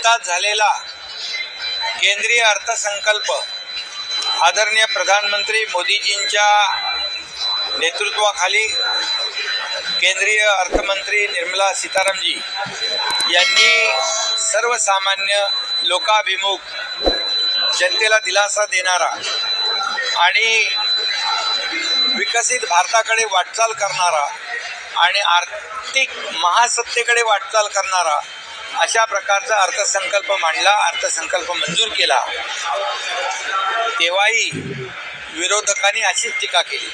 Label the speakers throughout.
Speaker 1: नुकताच झालेला केंद्रीय अर्थसंकल्प आदरणीय प्रधानमंत्री मोदीजींच्या नेतृत्वाखाली केंद्रीय अर्थमंत्री निर्मला सीतारामजी यांनी सर्वसामान्य लोकाभिमुख जनतेला दिलासा देणारा आणि विकसित भारताकडे वाटचाल करणारा आणि आर्थिक महासत्तेकडे वाटचाल करणारा अशा प्रकारचा अर्थसंकल्प मांडला अर्थसंकल्प मंजूर केला. तेव्हाही विरोधकांनी अशीच टीका केली.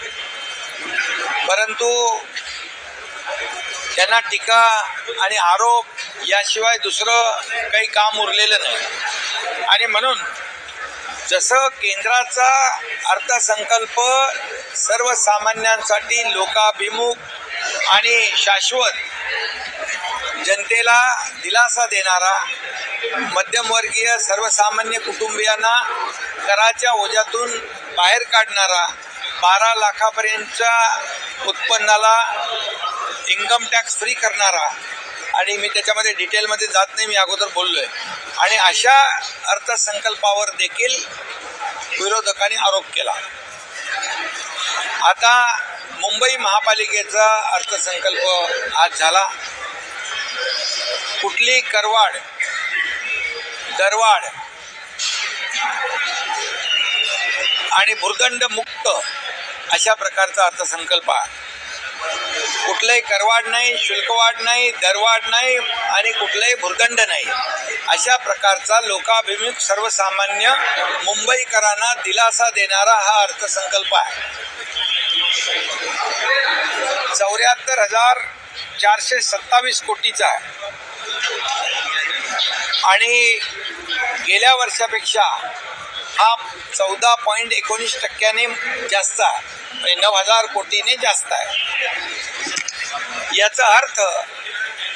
Speaker 1: परंतु त्यांना टीका आणि आरोप याशिवाय दुसरं काही काम उरलेलं नाही. आणि म्हणून जसं केंद्राचा अर्थसंकल्प सर्वसामान्यांसाठी लोकाभिमुख आणि शाश्वत जनतेला दिलासा देणारा मध्यमवर्गीय सर्वसामान्य कुटुंबियांना कराच्या ओझ्यातून बाहेर काढणारा बारा लाखापर्यंतच्या उत्पन्नाला इन्कम टॅक्स फ्री करणारा आणि मी त्याच्यामध्ये डिटेलमध्ये जात नाही मी अगोदर बोललो आहे आणि अशा अर्थसंकल्पावर देखील विरोधकांनी आरोप केला. आता मुंबई महापालिकेचा अर्थसंकल्प आज झाला. कुठली करवाड? दरवाढ आणि भुर्दंड मुक्त अशा प्रकारचा अर्थसंकल्प आहे. कुठलंही करवाड नाही शुल्कवाढ नाही दरवाढ नाही आणि कुठलंही भुर्दंड नाही. अशा प्रकारचा लोकाभिमुख सर्वसामान्य मुंबईकरांना दिलासा देणारा हा अर्थसंकल्प आहे. चौऱ्याहत्तर हजार चारशे सत्तावीस कोटीचा आहे आणि गेल्या वर्षापेक्षा हा चौदा पॉईंट एकोणीस टक्क्याने जास्त आहे. म्हणजे नऊ हजार कोटीने जास्त आहे. याचा अर्थ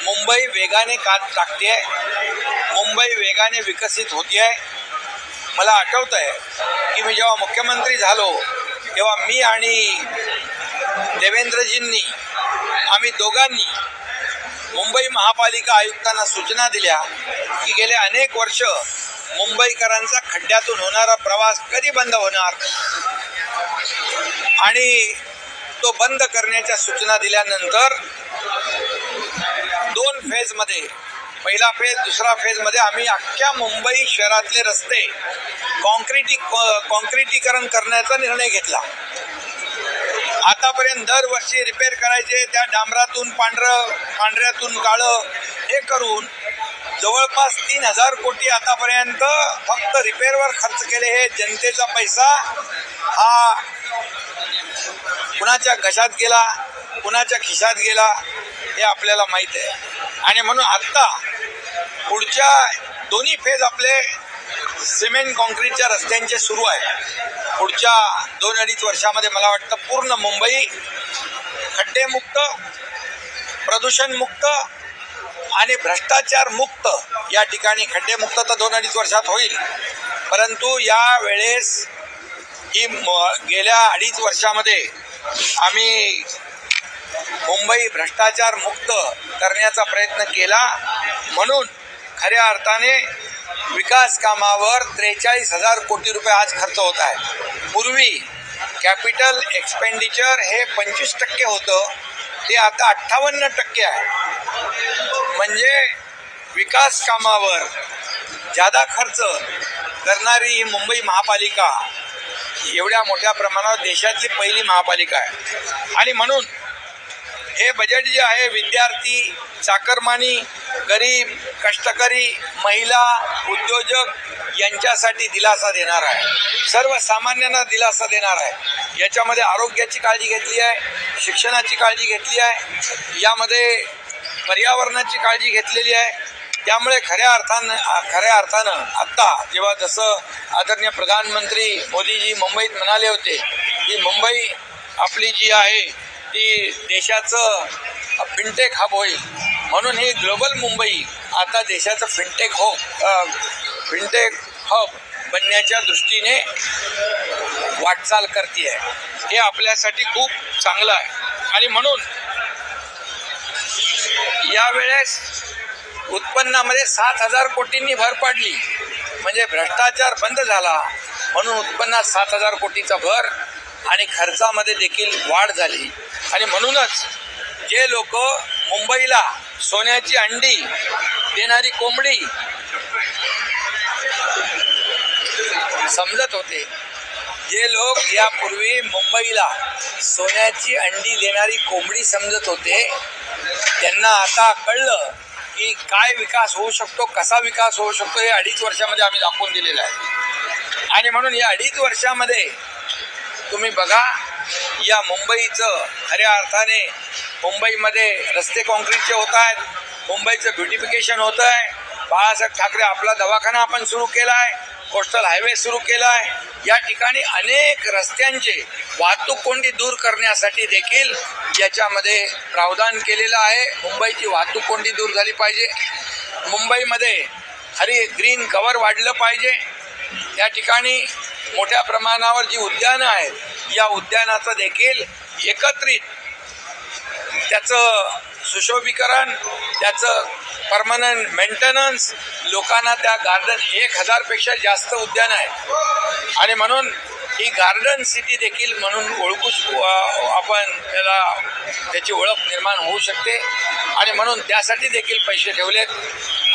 Speaker 1: मुंबई वेगाने कात टाकते आहे मुंबई वेगाने विकसित होती आहे मला आठवतं आहे की मी जेव्हा मुख्यमंत्री झालो तेव्हा मी आणि देवेंद्रजींनी आम्ही दोघांनी मुंबई महापालिका आयुक्तांना सूचना दिल्या की गेले अनेक वर्ष मुंबईकरांचा खड्ड्यातून होणारा प्रवास कधी बंद होणार? आणि तो बंद करण्याच्या सूचना दिल्यानंतर दोन फेजमध्ये पहिला फेज दुसरा फेजमध्ये आम्ही अख्ख्या मुंबई शहरातले रस्ते कॉन्क्रिटी कॉन्क्रिटीकरण करण्याचा निर्णय घेतला. आतापर्यंत दरवर्षी रिपेअर करायचे त्या डांबरातून पांढरं पांढऱ्यातून काळं हे करून जवळपास तीन हजार कोटी आतापर्यंत फक्त रिपेअरवर खर्च केले हे जनतेचा पैसा. हा कुणाच्या घशात गेला कुणाच्या खिशात गेला हे आपल्याला माहीत आहे. आणि म्हणून आत्ता पुढच्या दोन्ही फेज आपले सिमेंट कॉन्क्रीटच्या रस्त्यांचे सुरू आहे. पुढच्या दोन अडीच वर्षामध्ये मला वाटतं पूर्ण मुंबई खड्डेमुक्त प्रदूषणमुक्त आणि भ्रष्टाचार मुक्त या ठिकाणी खड्डेमुक्त तर दोन अडीच वर्षात होईल. परंतु या वेळेस ही म- गेल्या अडीच वर्षामध्ये आम्ही मुंबई भ्रष्टाचार मुक्त करण्याचा प्रयत्न केला. म्हणून खऱ्या अर्थाने विकास कामावर त्रेचाळीस हजार कोटी रुपये आज खर्च होत आहे. पूर्वी कॅपिटल एक्सपेंडिचर हे पंचवीस टक्के होतं ते आता अठ्ठावन्न टक्के आहे. म्हणजे विकास कामावर जादा खर्च करणारी ही मुंबई महापालिका एवढ्या मोठ्या प्रमाणावर देशातली पहिली महापालिका आहे. आणि म्हणून हे बजेट जे आहे विद्यार्थी चाकरमानी गरीब कष्टकरी महिला उद्योजक यांच्यासाठी दिलासा देणार आहे. सर्वसामान्यांना दिलासा देणार आहे. याच्यामध्ये आरोग्याची काळजी घेतली आहे शिक्षणाची काळजी घेतली आहे यामध्ये पर्यावरणाची काळजी घेतलेली आहे. त्यामुळे खऱ्या अर्थानं खऱ्या अर्थानं आत्ता जेव्हा जसं आदरणीय प्रधानमंत्री मोदीजी मुंबईत म्हणाले होते की मुंबई आपली जी आहे ती देशाचं फिनटेक हब होईल. म्हणून ही ग्लोबल मुंबई आता देशाचं फिनटेक हो फिनटेक हब बनण्याच्या दृष्टीने वाटचाल करते आहे हे आपल्यासाठी खूप चांगलं आहे. आणि म्हणून यावेळेस उत्पन्नामध्ये सात हजार कोटींनी भर पडली. म्हणजे भ्रष्टाचार बंद झाला. म्हणून उत्पन्नात सात हजार कोटीचा भर आणि खर्चामध्ये देखील वाढ झाली. आणि म्हणूनच जे लोक मुंबईला सोन्याची अंडी देणारी कोंबडी. समजत होते. जे लोक यापूर्वी मुंबईला सोन्याची अंडी देणारी कोंबडी समजत होते त्यांना आता कळलं की काय विकास होऊ शकतो कसा विकास होऊ शकतो हे अडीच वर्षामध्ये आम्ही दाखवून दिलेलं आहे. आणि म्हणून या अडीच वर्षामध्ये तुम्ही बघा या मुंबईचं खऱ्या अर्थाने मुंबईमध्ये रस्ते कॉन्क्रीटचे होत आहेत. मुंबईचं ब्युटिफिकेशन होतं आहे. बाळासाहेब ठाकरे आपला दवाखाना आपण सुरू केला आहे कोस्टल हायवे सुरू केला आहे या ठिकाणी अनेक रस्त्यांचे वाहतूक कोंडी दूर करण्यासाठी देखील याच्यामध्ये प्रावधान केलेलं आहे. मुंबईची वाहतूक कोंडी दूर झाली पाहिजे. मुंबईमध्ये हरी ग्रीन कवर वाढलं पाहिजे. या ठिकाणी मोठ्या प्रमाणावर जी उद्यानं आहेत या उद्यानाचं देखील एकत्रित त्याचं सुशोभीकरण त्याचं परमनंट मेंटेनन्स लोकांना त्या गार्डन एक हजारपेक्षा जास्त उद्यान आहे. आणि म्हणून ही गार्डन सिटी देखील म्हणून ओळखूच आपण त्याला त्याची ओळख निर्माण होऊ शकते. आणि म्हणून त्यासाठी देखील पैसे ठेवलेत.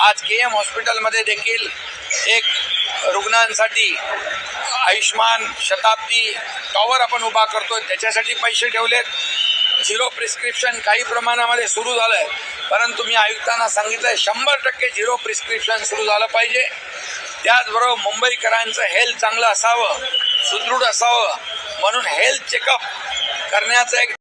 Speaker 1: आज के एम हॉस्पिटलमध्ये देखील एक रुग्णांसाठी आयुष्मान शताब्दी टॉवर आपण उभा करतो त्याच्यासाठी पैसे ठेवलेत. झिरो प्रिस्क्रिप्शन काही प्रमाणामध्ये सुरू झालं आहे परंतु मी आयुक्तांना सांगितलं आहे शंभर टक्के झिरो प्रिस्क्रिप्शन सुरू झालं पाहिजे. त्याचबरोबर मुंबईकरांचं हेल्थ चांगलं असावं सुदृढ असावं म्हणून हेल्थ चेकअप करण्याचं एक